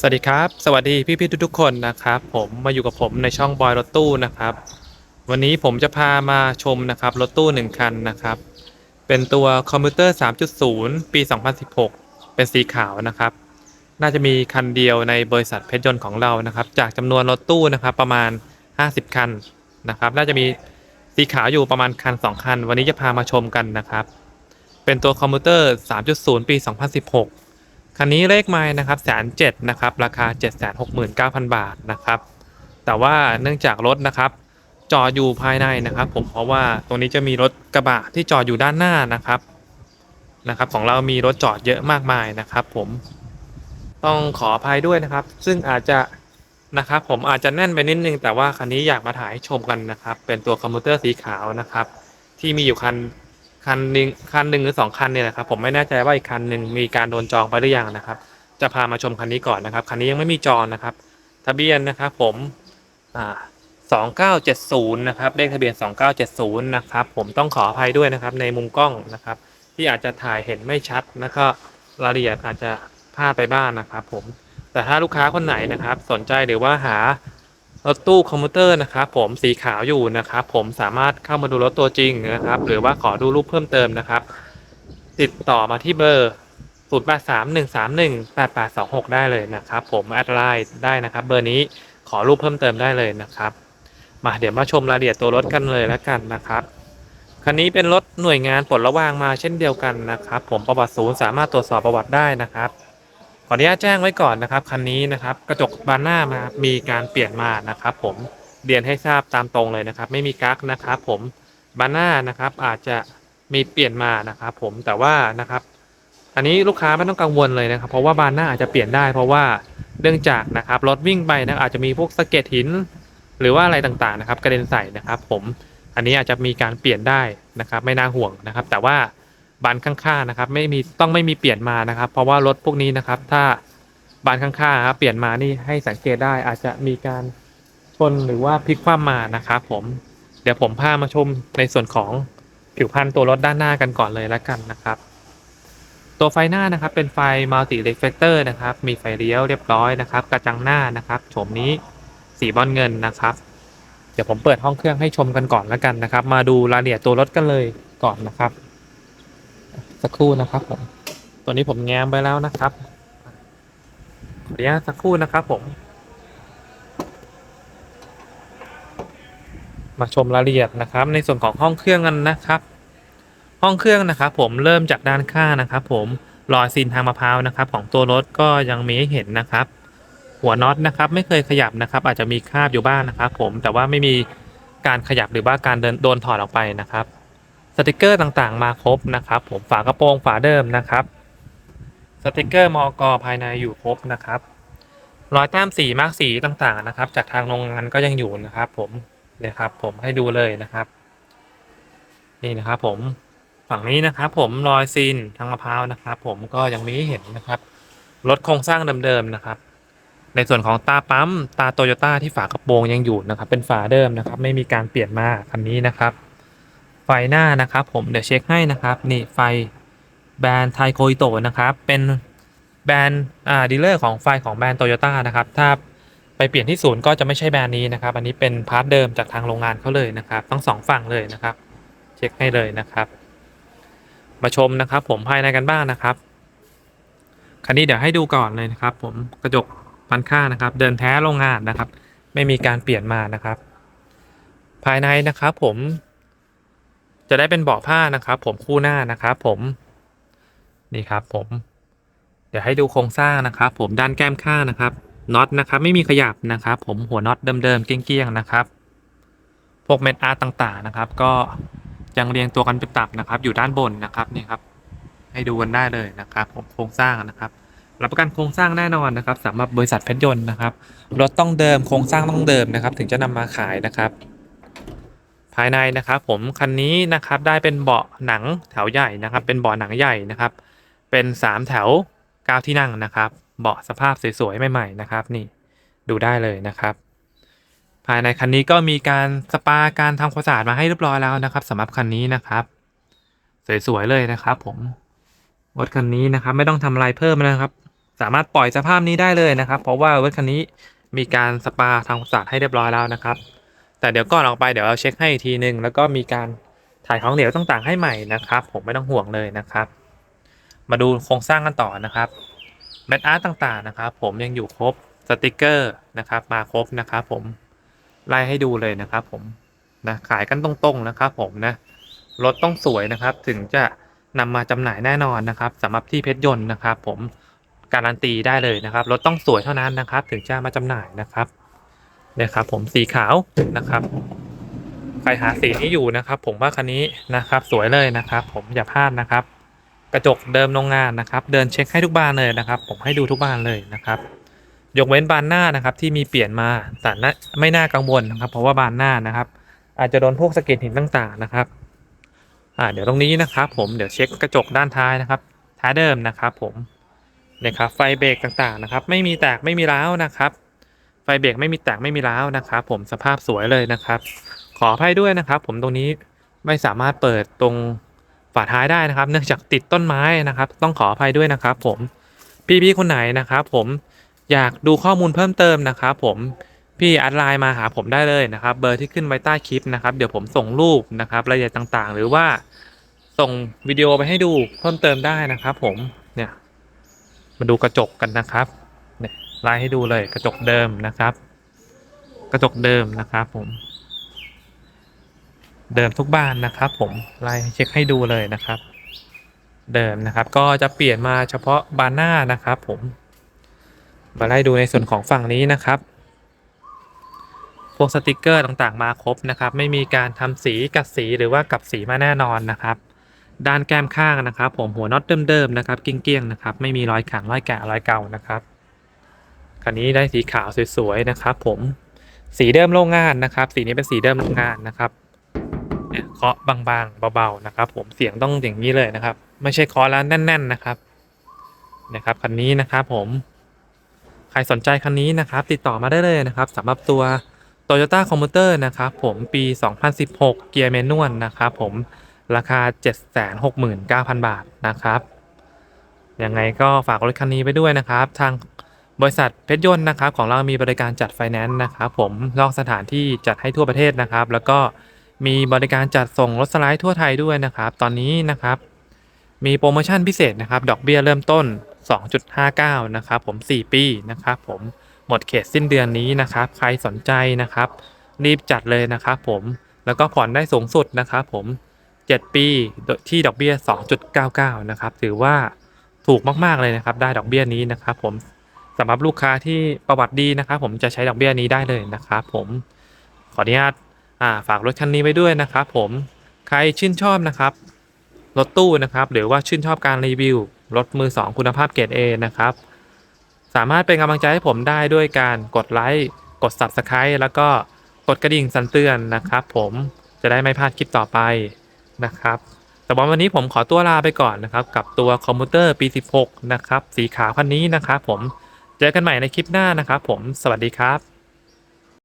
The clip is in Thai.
สวัสดีครับ สวัสดีพี่ๆทุกๆคนนะครับ ผมมาอยู่กับผมในช่องบอยรถตู้นะครับ วันนี้ผมจะพามาชมนะครับรถตู้หนึ่งคันนะครับ เป็นตัวคอมพิวเตอร์ 3.0 ปี 2016 เป็นสีขาวนะครับ น่าจะมีคันเดียวในบริษัทเพชรยนต์ของเรานะครับ จากจำนวนรถตู้นะครับประมาณ 50 คันนะครับ น่าจะมีสีขาวอยู่ประมาณคัน 2 คัน วันนี้จะพามาชมกันนะครับ เป็นตัวคอมพิวเตอร์ 3.0 ปี 2016 คันนี้เลขไม้นะครับแสนเจ็ดนะครับราคา 769,000 บาทนะครับ แต่ว่าเนื่องจากรถนะครับจอดอยู่ภายในนะครับ ผมเพราะว่าตรงนี้จะมีรถกระบะที่จอดอยู่ด้านหน้านะครับนะครับ ของเรามีรถจอดเยอะมากมายนะครับ ผมต้องขออภัยด้วยนะครับ ซึ่งอาจจะนะครับ ผมอาจจะแน่นไปนิดนึงแต่ว่าคันนี้อยากมาถ่ายให้ชมกันนะครับ เป็นตัวคอมพิวเตอร์สีขาวนะครับ ที่มีอยู่คัน คันหนึ่งคันหนึ่งหรือสองคันเนี่ยนะครับผมไม่แน่ใจว่าอีกคันหนึ่งมีการโดนจองไปหรือยังนะครับ จะพามาชมคันนี้ก่อนนะครับคันนี้ยังไม่มีจองนะครับ ทะเบียนนะครับผมอ่าสองเก้าเจ็ดศูนย์นะครับเลขทะเบียนสองเก้าเจ็ดศูนย์นะครับผมต้องขออภัยด้วยนะครับในมุมกล้องนะครับ ที่อาจจะถ่ายเห็นไม่ชัดแล้วก็รายละเอียดอาจจะพลาดไปบ้างนะครับ ผมแต่ถ้าลูกค้าคนไหนนะครับ สนใจหรือว่าหา รถตู้คอมพิวเตอร์นะครับผมสีขาวอยู่นะครับผมสามารถเข้ามาดูรถตัวจริงนะครับ หรือว่าขอดูรูปเพิ่มเติมนะครับ ติดต่อมาที่เบอร์0 8 3 1 3 1 8 8 2 6ได้เลยนะครับ ผมแอดไลน์ได้นะครับ เบอร์นี้ขอรูปเพิ่มเติมได้เลยนะครับ มาเดี๋ยวมาชมรายละเอียดตัวรถกันเลยแล้วกันนะครับคันนี้เป็นรถหน่วยงานปลดระวางมาเช่นเดียวกันนะครับ ผมประวัติศูนย์สามารถตรวจสอบประวัติได้นะครับ ขออนุญาตแจ้งไว้ก่อนนะครับคันนี้นะครับกระจกบานหน้ามามีการเปลี่ยนมานะครับ ผมเรียนให้ทราบตามตรงเลยนะครับ ไม่มีกั๊กนะครับ ผมบานหน้านะครับอาจจะมีเปลี่ยนมานะครับ ผมแต่ว่านะครับ อันนี้ลูกค้าไม่ต้องกังวลเลยนะครับ เพราะว่าบานหน้าอาจจะเปลี่ยนได้ เพราะว่าเนื่องจากนะครับรถวิ่งไปนะอาจจะมีพวกสะเก็ดหิน หรือว่าอะไรต่างๆนะครับ กระเด็นใส่นะครับ ผมอันนี้อาจจะมีการเปลี่ยนได้นะครับ ไม่น่าห่วงนะครับ แต่ว่า บานข้างๆนะครับ ไม่มีต้องไม่มีเปลี่ยนมานะครับ เพราะว่ารถพวกนี้นะครับ ถ้าบานข้างๆครับเปลี่ยนมานี่ให้สังเกตได้อาจจะมีการชนหรือว่าพลิกคว่ำมานะครับผมเดี๋ยวผมพามาชมในส่วนของผิวพรรณตัวรถด้านหน้ากันก่อนเลยแล้วกันนะครับ ตัวไฟหน้านะครับ เป็นไฟ multi reflector นะครับ มีไฟเลี้ยวเรียบร้อยนะครับ กระจังหน้านะครับโฉมนี้สีบอลเงินนะครับ เดี๋ยวผมเปิดห้องเครื่องให้ชมกันก่อนแล้วกันนะครับ มาดูรายละเอียดตัวรถกันเลยก่อนนะครับ สักครู่นะครับผม ตัวนี้ผมแง้มไปแล้วนะครับ ขออนุญาตสักครู่นะครับผม มาชมรายละเอียดนะครับ ในส่วนของห้องเครื่องกันนะครับ ห้องเครื่องนะครับ ผมเริ่มจากด้านข้างนะครับ ผมรอยซีนทางมะพร้าวนะครับ ของตัวรถก็ยังมีให้เห็นนะครับ หัวน็อตนะครับ ไม่เคยขยับนะครับ อาจจะมีคราบอยู่บ้างนะครับ ผมแต่ว่าไม่มีการขยับหรือว่าการเดินโดนถอดออกไปนะครับ สติกเกอร์ต่างๆ มาครบนะครับผมฝากระโปรงฝาเดิมนะครับสติกเกอร์มอกภายในอยู่ครบนะครับรอยแต้มสีมาร์กสีต่างๆนะครับ จากทางโรงงานก็ยังอยู่นะครับ ผมเนี่ยครับ ผมให้ดูเลยนะครับ นี่นะครับ ผมฝั่งนี้นะครับ ผมรอยซีนทางมะพร้าวนะครับ ผมก็ยังมีเห็นนะครับรถโครงสร้างเดิมๆนะครับ ในส่วนของตาปั๊มตาโตโยต้าที่ฝากระโปรงยังอยู่นะครับ เป็นฝาเดิมนะครับ ไม่มีการเปลี่ยนมาคันนี้นะครับ ไฟหน้านะครับ ผมเดี๋ยวเช็คให้นะครับ นี่ไฟแบรนด์ไทโคอิโตะนะครับ เป็นแบรนด์อ่าดีลเลอร์ของไฟของแบรนด์โตโยต้านะครับ ถ้าไปเปลี่ยนที่ศูนย์ก็จะไม่ใช่แบรนด์นี้นะครับ อันนี้เป็นพาร์ทเดิมจากทางโรงงานเขาเลยนะครับทั้งสองฝั่งเลยนะครับ เช็คให้เลยนะครับ มาชมนะครับ ผมภายในกันบ้างนะครับคันนี้เดี๋ยวให้ดูก่อนเลยนะครับ ผมกระจกพันข้านะครับ เดินแท้โรงงานนะครับ ไม่มีการเปลี่ยนมานะครับ ภายในนะครับ ผม จะได้เป็นเบาะผ้านะครับ ผมคู่หน้านะครับผมนี่ครับผม เดี๋ยวให้ดูโครงสร้างนะครับ ผมด้านแก้มข้างนะครับน็อตนะครับ ไม่มีขยับนะครับ ผมหัวน็อตเดิมๆเกี้ยงๆนะครับพวกเม็ดอาร์ต่างๆนะครับ ก็ยังเรียงตัวกันเป็นตับนะครับ อยู่ด้านบนนะครับนี่ครับ ให้ดูกันได้เลยนะครับ ผมโครงสร้างนะครับรับประกันโครงสร้างแน่นอนนะครับสำหรับบริษัทเพชรยนต์นะครับรถต้องเดิมโครงสร้างต้องเดิมนะครับ ถึงจะนำมาขายนะครับ ภายในนะครับผมคันนี้นะครับได้เป็นเบาะหนังแถวใหญ่นะครับ เป็นเบาะหนังใหญ่นะครับ เป็น 3 แถว 9 ที่นั่งนะครับ เบาะสภาพสวยๆใหม่ๆนะครับ นี่ดูได้เลยนะครับ ภายในคันนี้ก็มีการสปาการทำความสะอาดมาให้เรียบร้อยแล้วนะครับสำหรับคันนี้นะครับ สวยๆเลยนะครับ ผมรถคันนี้นะครับ ไม่ต้องทำอะไรเพิ่มนะครับ สามารถปล่อยสภาพนี้ได้เลยนะครับ เพราะว่ารถคันนี้มีการสปาทำความสะอาดให้เรียบร้อยแล้วนะครับ แต่เดี๋ยวก่อนออกไปเดี๋ยวเราเช็คให้อีกทีนึง แล้วก็มีการถ่ายของเหลวต่างๆให้ใหม่นะครับ ผมไม่ต้องห่วงเลยนะครับ มาดูโครงสร้างกันต่อนะครับแมทอาร์ตต่างๆนะครับ ผมยังอยู่ครบสติกเกอร์นะครับ มาครบนะครับ ผมไล่ให้ดูเลยนะครับ ผมนะขายกันตรงๆนะครับ ผมนะรถต้องสวยนะครับ ถึงจะนำมาจำหน่ายแน่นอนนะครับสำหรับที่เพชรยนต์นะครับ ผมการันตีได้เลยนะครับรถต้องสวยเท่านั้นนะครับ ถึงจะมาจำหน่ายนะครับ นี่ยครับผมสีขาวนะครับ ใครหาสีนี้อยู่นะครับ ผมว่าคันนี้นะครับ สวยเลยนะครับ ผมอย่าพลาดนะครับ กระจกเดิมโรงงานนะครับ เดินเช็คให้ทุกบานเลยนะครับ ผมให้ดูทุกบานเลยนะครับยกเว้นบานหน้านะครับ ที่มีเปลี่ยนมาแต่น่าไม่น่ากังวลนะครับ เพราะว่าบานหน้านะครับ อาจจะโดนพวกสะเก็ดหินต่างๆนะครับอ่าเดี๋ยวตรงนี้นะครับ ผมเดี๋ยวเช็คกระจกด้านท้ายนะครับท้ายเดิมนะครับ ผมเนี่ยครับไฟเบรกต่างๆนะครับ ไม่มีแตกไม่มีร้าวนะครับ ฟเบรกไม่มีแตกไม่มีร้าวนะครับ ผมสภาพสวยเลยนะครับ ขออภัยด้วยนะครับ ผมตรงนี้ไม่สามารถเปิดตรงฝาท้ายได้นะครับ เนื่องจากติดต้นไม้นะครับ ต้องขออภัยด้วยนะครับ ผมพี่ๆคนไหนนะครับ ผมอยากดูข้อมูลเพิ่มเติมนะครับ ผมพี่แอดไลน์มาหาผมได้เลยนะครับ เบอร์ที่ขึ้นไว้ใต้คลิปนะครับ เดี๋ยวผมส่งรูปนะครับรายละเอียดต่างๆ หรือว่าส่งวิดีโอไปให้ดูเพิ่มเติมได้นะครับ ผมเนี่ยมาดูกระจกกันนะครับ เนี่ยไล่ให้ดูเลยกระจกเดิมนะครับ กระจกเดิมนะครับผม เดิมทุกบ้านนะครับผมไล่เช็คให้ดูเลยนะครับ เดิมนะครับ ก็จะเปลี่ยนมาเฉพาะบานหน้านะครับ ผมมาไล่ดูในส่วนของฝั่งนี้นะครับพวกสติกเกอร์ต่างๆมาครบนะครับ ไม่มีการทำสีกัดสีหรือว่ากับสีมาแน่นอนนะครับ ด้านแก้มข้างนะครับ ผมหัวน็อตเดิมๆนะครับเกี้ยงๆนะครับ ไม่มีรอยขังรอยแกะรอยเก่านะครับ คันนี้ได้สีขาวสวยๆนะครับ ผมสีเดิมโรงงานนะครับ สีนี้เป็นสีเดิมโรงงานนะครับเคาะบางๆเบาๆนะครับ ผมเสียงต้องอย่างนี้เลยนะครับ ไม่ใช่เคาะแล้วแน่น ๆนะครับ นะครับคันนี้นะครับ ผมใครสนใจคันนี้นะครับ ติดต่อมาได้เลยนะครับสำหรับตัว Toyota c o m m u t e r นะครับผมปี 2016 เกียร์แมนนวลนะครับผมราคา 769,000 บาทนะครับยังไงก็ฝากรถคันนี้ไปด้วยนะครับ ทาง บริษัทเพชรยนต์นะครับของเรามีบริการจัดไฟแนนซ์นะครับผมนอกสถานที่จัดให้ทั่วประเทศนะครับ แล้วก็มีบริการจัดส่งรถสไลด์ทั่วไทยด้วยนะครับ ตอนนี้นะครับ มีโปรโมชั่นพิเศษนะครับ ดอกเบี้ยเริ่มต้น 2.59 นะครับผม 4 ปีนะครับผมหมดเขตสิ้นเดือนนี้นะครับ ใครสนใจนะครับ รีบจัดเลยนะครับผมแล้วก็ผ่อนได้สูงสุดนะครับผม 7 ปีโดที่ดอกเบี้ย 2.99 นะครับถือว่าถูกมาก ๆ เลยนะครับ ได้ดอกเบี้ยนี้นะครับผม สำหรับลูกค้าที่ประวัติดีนะครับผมจะใช้ดอกเบี้ยนี้ได้เลยนะครับผมขออนุญาตฝากรถคันนี้ไว้ด้วยนะครับผมใครชื่นชอบนะครับรถตู้นะครับหรือว่าชื่นชอบการรีวิวรถมือ 2 คุณภาพเกรด A นะครับ สามารถเป็นกำลังใจให้ผมได้ด้วยการกดไลค์กด Subscribe แล้วก็กดกระดิ่งสั่นเตือนนะครับ ผมจะได้ไม่พลาดคลิปต่อไปนะครับแต่ว่าวันนี้ผมขอตัวลาไปก่อนนะครับ กับตัวคอมพิวเตอร์ปี 16 นะครับ สีขาวคันนี้นะครับผม เจอกันใหม่ในคลิปหน้านะครับผม สวัสดีครับ